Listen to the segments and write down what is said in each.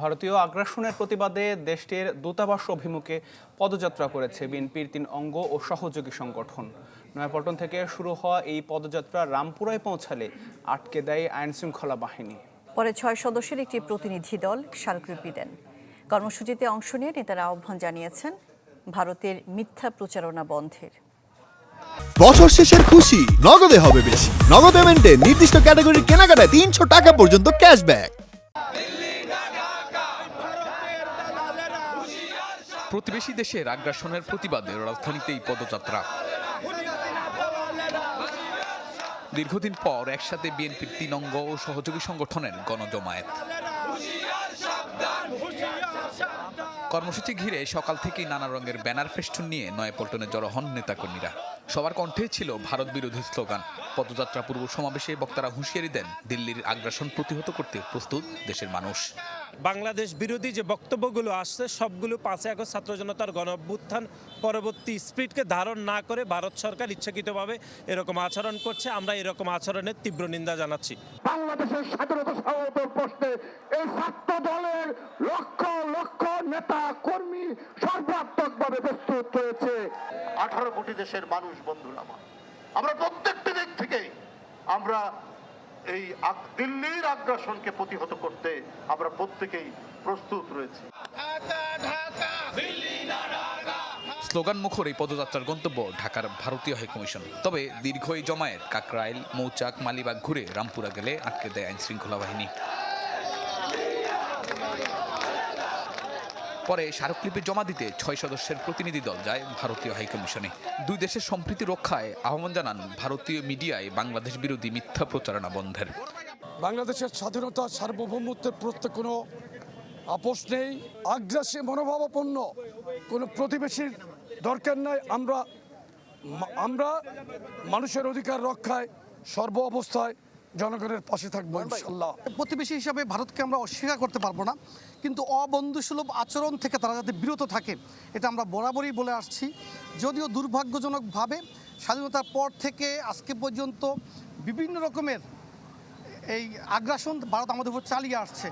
ভারতীয় আগ্রাসনের প্রতিবাদে দেশটির দূতাবাস অভিমুখে পদযাত্রা করেছে বিএনপির তিন অঙ্গ ও সহযোগী সংগঠন। নয়াপল্টন থেকে শুরু হওয়া এই পদযাত্রা রামপুরায় পৌঁছালে আটকে দেয় আইন শৃঙ্খলা বাহিনী। পরে ছয় সদস্যের একটি প্রতিনিধি দল স্মারকলিপি দেন। কর্মসূচিতে অংশ নিয়ে নেতারা আহ্বান জানিয়েছেন ভারতের মিথ্যা প্রচারণা বন্ধের। বছর শেষের খুশি নগদে হবে বেশি। নগদ পেমেন্টে নির্দিষ্ট ক্যাটাগরির কেনাকাটায় তিনশো টাকা পর্যন্ত ক্যাশব্যাক প্রতিবেশী দেশের আগ্রাসনের প্রতিবাদে রাজধানীতে এই পদযাত্রা। দীর্ঘদিন পর একসাথে বিএনপির তিন অঙ্গ ও সহযোগী সংগঠনের গণজমায়েত। কর্মসূচি ঘিরে সকাল থেকেই নানা রঙের ব্যানার ফেস্টুন নিয়ে নয়াপল্টনে জড়ো হন নেতাকর্মীরা। সবার কণ্ঠে ছিল ভারত বিরোধী স্লোগান। পদযাত্রা পূর্ব সমাবেশে বক্তারা হুঁশিয়ারি দেন দিল্লির আগ্রাসন প্রতিহত করতে প্রস্তুত দেশের মানুষ। বাংলাদেশ বিরোধী যে বক্তব্যগুলো আসছে সবগুলো পাঁচই আগস্ট ছাত্র জনতার গণ অভ্যুত্থান পরবর্তী স্পিডকে ধারণ না করে ভারত সরকার ইচ্ছাকৃতভাবে এরকম আচরণ করছে আমরা এরকম আচরণের তীব্র নিন্দা জানাচ্ছি। বাংলাদেশের স্বাধীনতা সার্বভৌম প্রশ্নে এই ছাত্র দলের লক্ষ লক্ষ নেতা কর্মী সর্বাত্মকভাবে প্রস্তুত রয়েছে। আঠারো কোটি দেশের মানুষ বন্ধুরা আমার। আমরা প্রত্যেকটি দিক থেকে আমরা এই দিল্লির আগ্রাসনকে প্রতিহত করতে আমরা প্রত্যেকেই প্রস্তুত রয়েছি। স্লোগান মুখর এই পদযাত্রার গন্তব্য ঢাকার ভারতীয় হাইকমিশন। তবে দীর্ঘ এই জমায়েত কাকরাইল মৌচাক মালিবাগ ঘুরে রামপুরা গেলে আটকে দেয় আইন শৃঙ্খলা বাহিনী। পরে স্মারকলিপি জমা দিতে ছয় সদস্যের প্রতিনিধি দল যায় ভারতীয় হাইকমিশনে। দুই দেশের সম্প্রীতি রক্ষায় আহ্বান জানান ভারতীয় মিডিয়ায় বাংলাদেশ বিরোধী মিথ্যা প্রচারণা বন্ধের। বাংলাদেশের স্বাধীনতা সার্বভৌমত্বের প্রত্যেক কোনো আপোষ নেই, আগ্রাসী মনোভাবাপন্ন কোনো প্রতিবেশীর দরকার নাই। আমরা আমরা মানুষের অধিকার রক্ষায় সর্ব অবস্থায় জনগণের পাশে থাকব ইনশাল্লাহ। প্রতিবেশী হিসাবে ভারতকে আমরা অস্বীকার করতে পারব না কিন্তু অবন্ধুসুলভ আচরণ থেকে তারা যাতে বিরত থাকে এটা আমরা বরাবরই বলে আসছি। যদিও দুর্ভাগ্যজনকভাবে স্বাধীনতার পর থেকে আজকে পর্যন্ত বিভিন্ন রকমের এই আগ্রাসন ভারত আমাদের উপর চালিয়ে আসছে।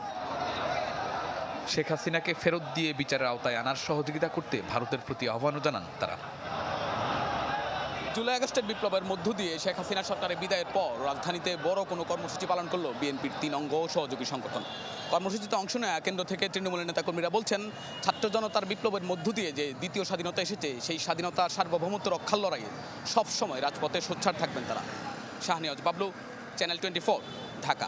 শেখ হাসিনাকে ফেরত দিয়ে বিচারের আওতায় আনার সহযোগিতা করতে ভারতের প্রতি আহ্বানও জানান তারা। জুলাই আগস্টের বিপ্লবের মধ্য দিয়ে শেখ হাসিনা সরকারের বিদায়ের পর রাজধানীতে বড় কোনো কর্মসূচি পালন করল বিএনপির তিন অঙ্গ সহযোগী সংগঠন। কর্মসূচিতে অংশ নেওয়া কেন্দ্র থেকে তৃণমূলের নেতাকর্মীরা বলছেন, ছাত্র জনতার বিপ্লবের মধ্য দিয়ে যে দ্বিতীয় স্বাধীনতা এসেছে, সেই স্বাধীনতার সার্বভৌমত্ব রক্ষার লড়াইয়ে সবসময় রাজপথে সোচ্চার থাকবেন তারা। Shahniaz Bablu, channel twenty Dhaka.